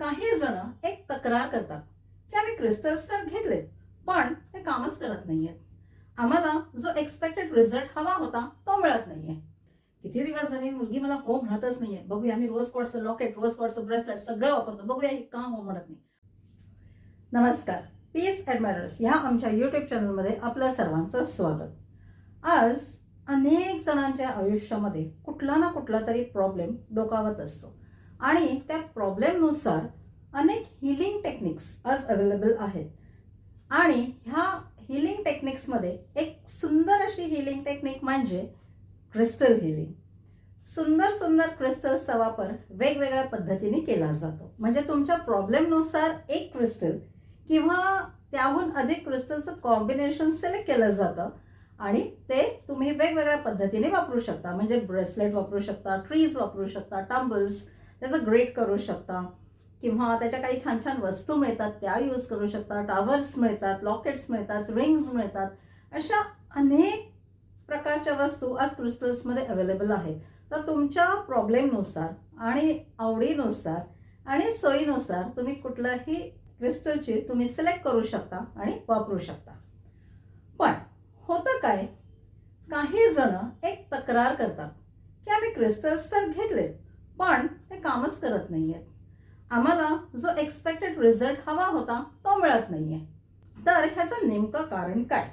काही जण एक तक्रार करतात. की आम्ही क्रिस्टल्स तर घेतलेत पण ते कामच करत नाहीयेत. आम्हाला जो एक्सपेक्टेड रिझल्ट हवा होता तो मिळत नाहीये. किती दिवस झाले मुलगी मला हो म्हणतच नाहीये. बघूया आम्ही रोज कॉडचं लॉकेट रोज कॉडचं ब्रेसलेट सगळं वापरतो. बघूया हे का हो म्हणत नाही. नमस्कार. पीस ॲडमायरर्स ह्या आमच्या यूट्यूब चॅनलमध्ये आपल्या सर्वांचं स्वागत. आज अनेक जणांच्या आयुष्यामध्ये कुठला ना कुठला तरी प्रॉब्लेम डोकावत असतो. आणि त्या प्रॉब्लेमनुसार अनेक हिलिंग टेक्निक्स आज अवेलेबल आहेत. आणि ह्या हिलिंग टेक्निक्समध्ये एक सुंदर अशी हिलिंग टेक्निक म्हणजे क्रिस्टल हिलिंग सुंदर सुंदर क्रिस्टल्सचा वापर वेगवेगळ्या पद्धतीने केला जातो. म्हणजे तुमच्या प्रॉब्लेमनुसार एक क्रिस्टल किंवा त्याहून अधिक क्रिस्टलचं कॉम्बिनेशन सिलेक्ट केलं जातं आणि ते तुम्ही वेगवेगळ्या पद्धतीने वापरू शकता. म्हणजे ब्रेसलेट वापरू शकता ट्रीज वापरू शकता टंबल्स त्याचं ग्रेट करू शकता. किंवा त्याच्या काही छान छान वस्तू मिळतात त्या यूज करू शकता. टावर्स मिळतात लॉकेट्स मिळतात रिंग्स मिळतात. अशा अनेक प्रकारच्या वस्तू आज क्रिस्टल्समध्ये अवेलेबल आहेत. तर तुमच्या प्रॉब्लेमनुसार आणि आवडीनुसार आणि सोयीनुसार तुम्ही कुठलंही क्रिस्टलची तुम्ही सिलेक्ट करू शकता आणि वापरू शकता. पण होतं काय? काही जण एक तक्रार करतात की आम्ही क्रिस्टल्स तर घेतलेत पण ते कामच करत नाही आहेत आम्हाला जो एक्सपेक्टेड रिझल्ट हवा होता तो मिळत नाही आहे तर ह्याचं नेमकं कारण काय?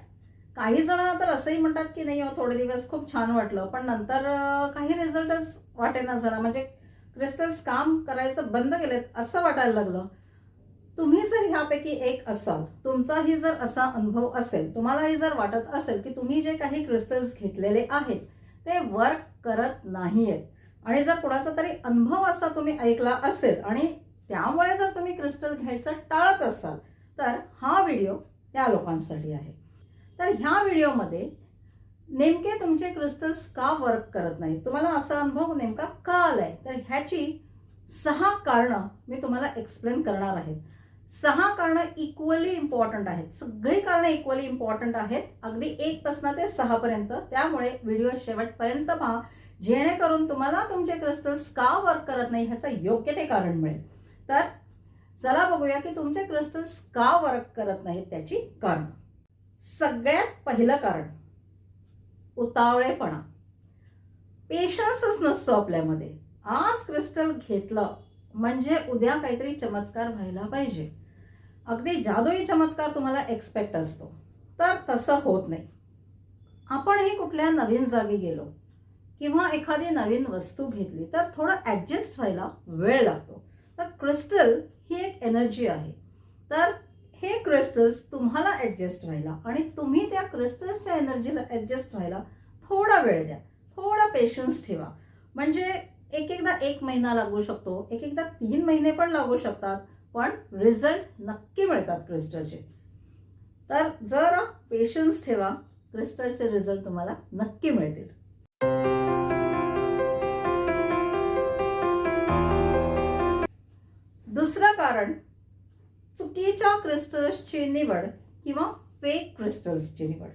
काही जण तर असंही म्हणतात की नाही हो थोडे दिवस खूप छान वाटलं पण नंतर काही रिझल्टच वाटेना झाला म्हणजे क्रिस्टल्स काम करायचं बंद केलेत असं वाटायला लागलं. तुम्ही जर ह्यापैकी एक असाल तुमचाही जर असा अनुभव असेल तुम्हालाही जर वाटत असेल की तुम्ही जे काही क्रिस्टल्स घेतलेले आहेत ते वर्क करत नाही आहेत आणि जर कोणाचा तरी अनुभव असा तुम्ही ऐकला असेल आणि त्यामुळे जर तुम्ही क्रिस्टल घ्यायचं टाळत असाल तर हा व्हिडिओ त्या लोकांसाठी आहे. तर ह्या व्हिडिओमध्ये नेमके तुमचे क्रिस्टल्स का वर्क करत नाहीत? तुम्हाला असा अनुभव नेमका का आलाय? तर ह्याची सहा कारणं मी तुम्हाला एक्सप्लेन करणार आहे सहा कारणं इक्वली इम्पॉर्टंट आहेत. सगळी कारणं इक्वली इम्पॉर्टंट आहेत. अगदी एकपासनं ते सहापर्यंत. त्यामुळे व्हिडिओ शेवटपर्यंत पहा. जेणेकरून तुम्हाला तुमचे क्रिस्टल्स का वर्क करत नाही ह्याचं योग्य ते कारण मिळेल. तर चला बघूया की तुमचे क्रिस्टल्स का वर्क करत नाहीत त्याची कारण. सगळ्यात पहिलं कारण उतावळेपणा. पेशन्सच नसतो आपल्यामध्ये. आज क्रिस्टल घेतलं म्हणजे उद्या काहीतरी चमत्कार व्हायला पाहिजे. अगदी जादुई चमत्कार तुम्हाला एक्सपेक्ट असतो. तर तसं होत नाही. आपणही कुठल्या नवीन जागी गेलो. किंवा एखादी नवीन वस्तू घेतली तर थोडं ॲडजस्ट व्हायला वेळ लागतो. तर क्रिस्टल ही एक एनर्जी आहे. तर हे क्रिस्टल्स तुम्हाला ॲडजस्ट व्हायला आणि तुम्ही त्या क्रिस्टल्सच्या एनर्जीला ॲडजस्ट व्हायला थोडा वेळ द्या. थोडा पेशन्स ठेवा. म्हणजे एक एकदा एक महिना लागू शकतो एक एकदा तीन महिने पण लागू शकतात पण रिझल्ट नक्की मिळतात क्रिस्टलचे तर जरा पेशन्स ठेवा क्रिस्टलचे रिझल्ट तुम्हाला नक्की मिळतील. कारण चुकीच्या क्रिस्टल्सची निवड किंवा फेक क्रिस्टल्सची निवड.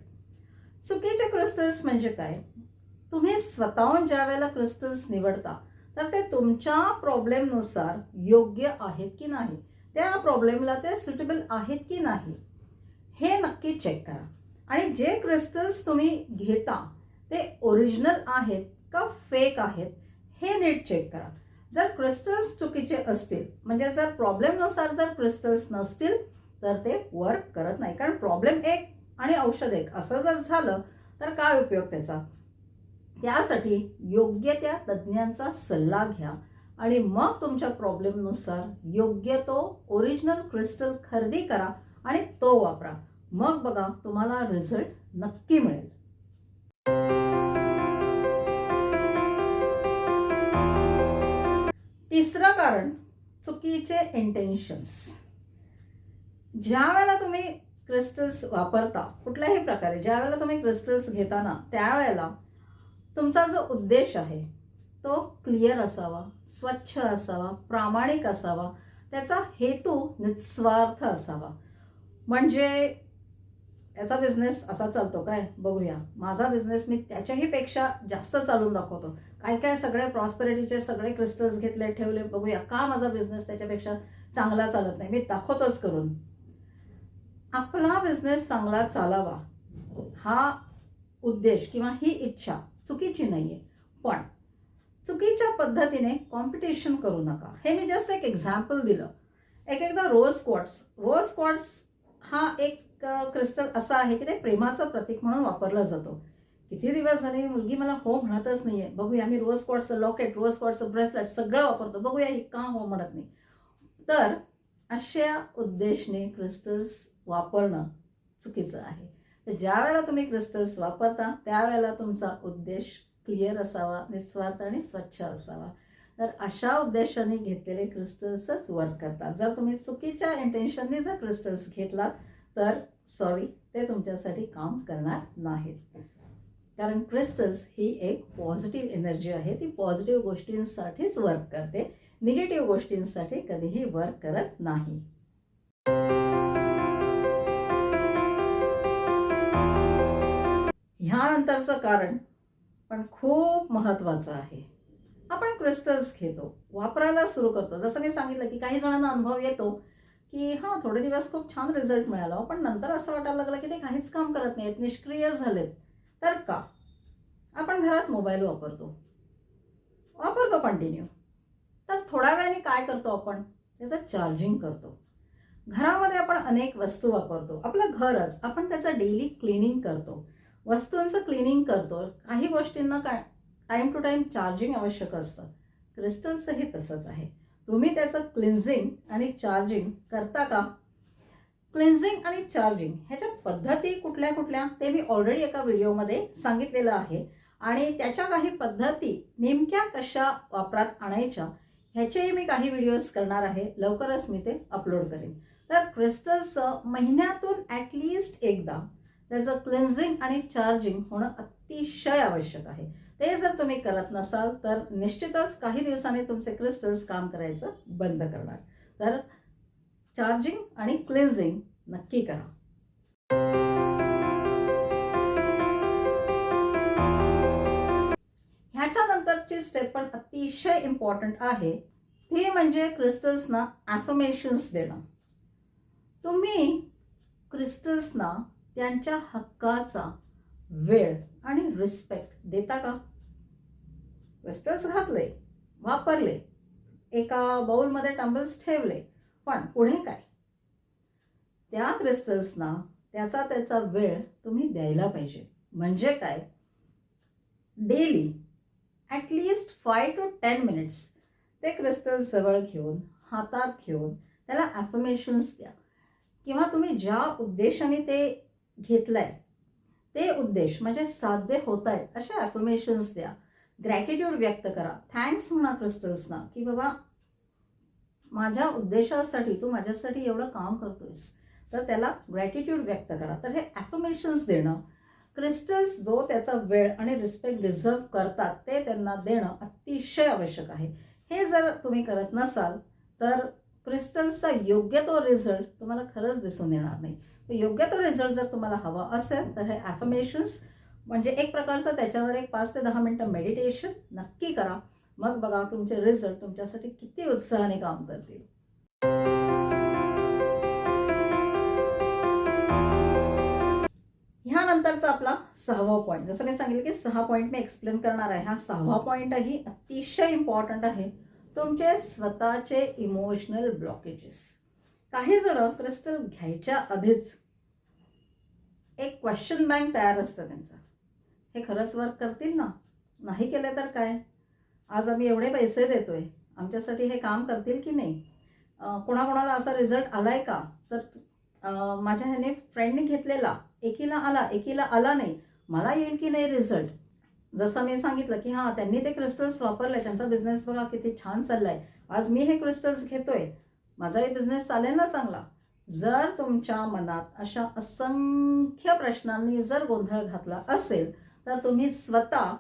चुकीचे क्रिस्टल्स म्हणजे काय? तुम्ही स्वतःहून ज्या वेळेला क्रिस्टल्स निवडता तर ते तुमच्या प्रॉब्लेमनुसार योग्य आहेत की नाही? त्या प्रॉब्लेमला ते सुटेबल आहेत की नाही? हे नक्की चेक करा. आणि जे क्रिस्टल्स तुम्ही घेता ते ओरिजिनल आहेत का फेक आहेत हे नीट चेक करा. जर क्रिस्टल्स चुकीचे असतील म्हणजे जर प्रॉब्लेमनुसार जर क्रिस्टल्स नसतील तर ते वर्क करत नाही. कारण प्रॉब्लेम एक आणि औषध एक. असं जर झालं तर काय उपयोग त्याचा? त्यासाठी योग्य त्या तज्ज्ञांचा सल्ला घ्या. आणि मग तुमच्या प्रॉब्लेमनुसार योग्य तो ओरिजिनल क्रिस्टल खरेदी करा आणि तो वापरा. मग बघा तुम्हाला रिझल्ट नक्की मिळेल. तिसरं कारण चुकीचे इंटेन्शन्स ज्या वेळेला तुम्ही क्रिस्टल्स वापरता कुठल्याही प्रकारे ज्या वेळेला तुम्ही क्रिस्टल्स घेताना त्यावेळेला तुमचा जो उद्देश आहे तो क्लिअर असावा स्वच्छ असावा प्रामाणिक असावा त्याचा हेतू निस्वार्थ असावा. म्हणजे त्याचा बिझनेस असा चालतो काय? बघूया. माझा बिझनेस मी त्याच्याही पेक्षा जास्त चालून दाखवतो. काय काय सगळे प्रॉस्पेरिटीचे सगळे क्रिस्टल्स घेतले ठेवले बघूया. का माझा बिझनेस त्याच्यापेक्षा चांगला चालत नाही? मी दाखवतच करून. आपला बिझनेस चांगला चालावा हा उद्देश किंवा ही इच्छा चुकीची नाही आहे पण चुकीच्या पद्धतीने कॉम्पिटिशन करू नका. हे मी जस्ट एक एक्झाम्पल दिलं. एक एकदा रोज स्क्वॉट्स रोज स्क्वॉट्स हा एक क्रिस्टल असं आहे की ते प्रेमाचं प्रतीक म्हणून वापरलं जातो. किती दिवस झाले ही मुलगी मला हो म्हणतच नाहीये. बघूया मी रोज स्क्वॉट्सचं लॉकेट रोज स्क्वॉट्सचं ब्रेसलेट सगळं वापरतो. बघूया ही का हो म्हणत नाही. तर अशा उद्देशने क्रिस्टल्स वापरणं चुकीचं आहे. तर ज्या वेळेला तुम्ही क्रिस्टल्स वापरता त्यावेळेला तुमचा उद्देश क्लिअर असावा निस्वार्थ आणि स्वच्छ असावा. तर अशा उद्देशाने घेतलेले क्रिस्टल्सच वर्क करतात. जर तुम्ही चुकीच्या इंटेन्शनने जर क्रिस्टल्स घेतलात तर सॉरी ते तुमच्यासाठी काम करणार नाहीत. कारण क्रिस्टल्स ही एक पॉझिटिव्ह एनर्जी आहे ती पॉझिटिव्ह गोष्टींसाठीच वर्क करते निगेटिव्ह गोष्टींसाठी कधीही वर्क करत नाही. ह्यानंतरचं कारण पण खूप महत्त्वाचं आहे. आपण क्रिस्टल्स घेतो वापरायला सुरू करतो. जसं मी सांगितलं की काही जणांना अनुभव येतो की हां थोडे दिवस खूप छान रिझल्ट मिळाला हो. पण नंतर असं वाटायला लागलं की ते काहीच काम करत नाहीत निष्क्रिय झालेत. तर का? आपण घरात मोबाईल वापरतो. वापरतो कंटिन्यू तर थोड्या वेळाने काय करतो आपण? त्याचं चार्जिंग करतो. घरामध्ये आपण अनेक वस्तू वापरतो. आपलं घरच आपण त्याचं डेली क्लिनिंग करतो. वस्तूंचं क्लिनिंग करतो. काही गोष्टींना काय टाईम टू टाईम चार्जिंग आवश्यक असतं. क्रिस्टल्सही तसंच आहे. तुम्ही त्याचं क्लिन्झिंग आणि चार्जिंग करता का? क्लिन्झिंग आणि चार्जिंग ह्याच्या पद्धती कुठल्या कुठल्या ते मी ऑलरेडी एका व्हिडिओमध्ये सांगितलेलं आहे. आणि त्याच्या काही पद्धती नेमक्या कशा वापरात आणायच्या ह्याचेही मी काही व्हिडिओज करणार आहे. लवकरच मी ते अपलोड करेन. तर क्रिस्टल्सचं महिन्यातून ॲटलिस्ट एकदा त्याचं क्लिन्झिंग आणि चार्जिंग होणं अतिशय आवश्यक आहे. ते जर तुम्ही करत नसाल तर निश्चितच काही दिवसांनी तुमचे क्रिस्टल्स काम करायचं बंद करणार. तर चार्जिंग आणि क्लिन्झिंग नक्की करा. ह्याच्यानंतरची स्टेप पण अतिशय इम्पॉर्टंट आहे. ती म्हणजे क्रिस्टल्सना ॲफर्मेशन्स देणं. तुम्ही क्रिस्टल्सना त्यांच्या हक्काचा वेळ आणि रिस्पेक्ट देता का? क्रिस्टल्स घातले वापरले एका बाऊलमध्ये टंबल्स ठेवले. पण पुढे काय? त्या क्रिस्टल्सना त्याचा त्याचा वेळ तुम्ही द्यायला पाहिजे. म्हणजे काय? Daily at least five to ten minutes ते क्रिस्टल्स जवळ घेऊन हातात घेऊन त्याला ॲफर्मेशन्स द्या. किंवा तुम्ही ज्या उद्देशाने ते घेतलं आहे ते उद्देश म्हणजे साध्य होत आहेत अशा ॲफर्मेशन्स द्या. ग्रॅटिट्यूड व्यक्त करा. थँक्स म्हणा क्रिस्टल्सना की बाबा माझ्या उद्देशासाठी तू माझ्यासाठी एवढं काम करतोयस. तर त्याला ग्रॅटिट्यूड व्यक्त करा. तर हे ॲफर्मेशन्स देणं क्रिस्टल्स जो त्याचा वेळ आणि रिस्पेक्ट डिझर्व करतात ते त्यांना देणं अतिशय आवश्यक आहे. हे जर तुम्ही करत नसाल तर क्रिस्टल्सचा योग्य तो रिझल्ट तुम्हाला खरंच दिसून येणार नाही. तर योग्य तो रिझल्ट जर तुम्हाला हवा असेल तर हे ॲफर्मेशन्स म्हणजे एक प्रकारचं त्याच्यावर एक पाच ते दहा मिनटं मेडिटेशन नक्की करा. मग बघा तुमचे रिझल्ट तुमच्यासाठी किती उत्साहाने काम करतील. ह्यानंतरचा आपला सहावा पॉईंट जसं मी सांगितलं की सहा पॉईंट मी एक्सप्लेन करणार आहे. हा सहावा पॉईंटही अतिशय इम्पॉर्टंट आहे. तुमचे स्वतःचे इमोशनल ब्लॉकेजेस काही जण क्रिस्टल घ्यायच्या आधीच एक क्वेश्चन बँक तयार असतं त्यांचं. हे खरंच वर्क करतील ना? नाही केलं तर काय? आज आम्ही एवढे पैसे देतो आहे आमच्यासाठी हे काम करतील की नाही? कोणाकोणाला असा रिझल्ट आला आहे का? तर माझ्या ह्याने फ्रेंडने घेतलेला. एकीला आला एकीला आला नाही. मला येईल की नाही रिझल्ट जसं मी सांगितलं की हां त्यांनी ते क्रिस्टल्स वापरले त्यांचा बिझनेस बघा किती छान चाललाय. आज मी हे क्रिस्टल्स घेतोय. माझाही बिझनेस चालेल ना चांगला? जर तुमच्या मनात अशा असंख्य प्रश्नांनी जर गोंधळ घातला असेल तर तुम्ही स्वतः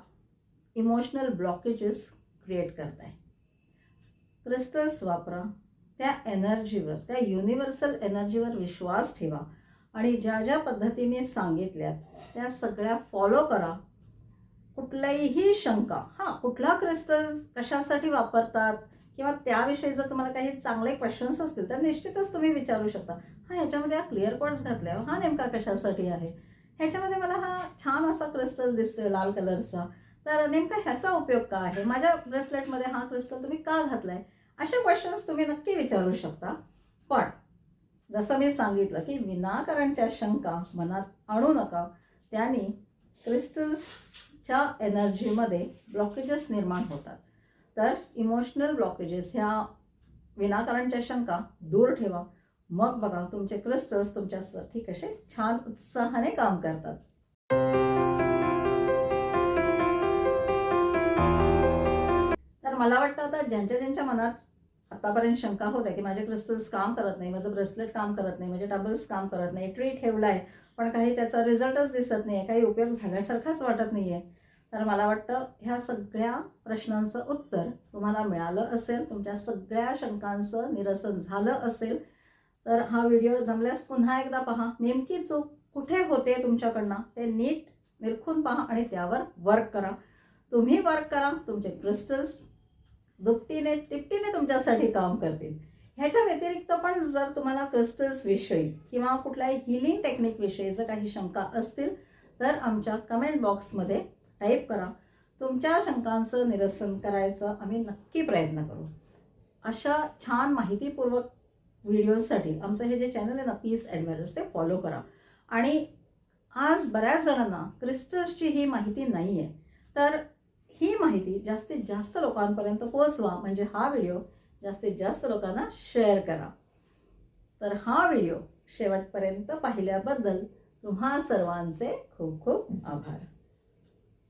इमोशनल ब्लॉकेजेस क्रिएट करताय. क्रिस्टल्स वापरा. त्या एनर्जीवर त्या युनिव्हर्सल एनर्जीवर विश्वास ठेवा. आणि ज्या ज्या पद्धतीने सांगितल्यात त्या सगळ्या फॉलो करा. कुठल्याही शंका हां कुठला क्रिस्टल कशासाठी वापरतात? किंवा त्याविषयी जर तुम्हाला काही चांगले क्वेश्चन्स असतील तर निश्चितच तुम्ही विचारू शकता. हा ह्याच्यामध्ये हा क्लिअर पॉट्स घातल्या. हा नेमका कशासाठी आहे? ह्याच्यामध्ये मला हा छान असा क्रिस्टल दिसतोय लाल कलरचा तर नेमका ह्याचा उपयोग का आहे? माझ्या ब्रेसलेटमध्ये हा क्रिस्टल तुम्ही का घातलाय? अशा क्वेश्चन्स तुम्ही नक्की विचारू शकता. पण जसं मी सांगितलं की विनाकारणच्या शंका मनात आणू नका. त्यांनी क्रिस्टल्स च्या एनर्जीमध्ये ब्लॉकेजेस निर्माण होतात. तर इमोशनल ब्लॉकेजेस ह्या विनाकारणच्या शंका दूर ठेवा. मग बघा तुमचे क्रिस्टल्स तुमच्यासाठी कसे छान उत्साहाने काम करतात. तर मला वाटतं आता ज्यांच्या ज्यांच्या मनात आतापर्यंत शंका होत्या की माझे क्रिस्टल्स काम करत नाही माझं ब्रेसलेट काम करत नाही माझे डबल्स काम करत नाही ट्री ठेवलाय पण काही त्याचा रिझल्टच दिसत नाही काही उपयोग झाल्यासारखाच वाटत नाही आहे तर मला वाटतं ह्या सगळ्या प्रश्नांचं उत्तर तुम्हाला मिळालं असेल तुमच्या सगळ्या शंकांचं निरसन झालं असेल तर हा व्हिडिओ जमल्यास पुन्हा एकदा पहा. नेमकी चूक कुठे होते तुमच्याकडनं? ते नीट निरखून पहा आणि त्यावर वर्क करा. तुम्ही वर्क करा तुमचे क्रिस्टल्स दुपटीने तिपटीने तुमच्यासाठी काम करतील. ह्याच्या व्यतिरिक्त पण जर तुम्हाला क्रिस्टल्सविषयी किंवा कुठल्याही हिलिंग टेक्निक विषयी जर काही शंका असतील तर आमच्या कमेंट बॉक्समध्ये टाईप करा. तुमच्या शंकांचं निरसन करायचं आम्ही नक्की प्रयत्न करू. अशा छान माहितीपूर्वक व्हिडिओसाठी आमचं हे जे चॅनल आहे ना पीस ॲडमेरस ते फॉलो करा. आणि आज बऱ्याच जणांना क्रिस्टल्सची ही माहिती नाही आहे तर ही माहिती जास्तीत जास्त लोकांपर्यंत पोहोचवा. म्हणजे हा व्हिडिओ जास्तीत जास्त लोकांना शेअर करा. तर हा व्हिडिओ शेवटपर्यंत पाहिल्याबद्दल तुम्हा सर्वांचे खूप खूप आभार.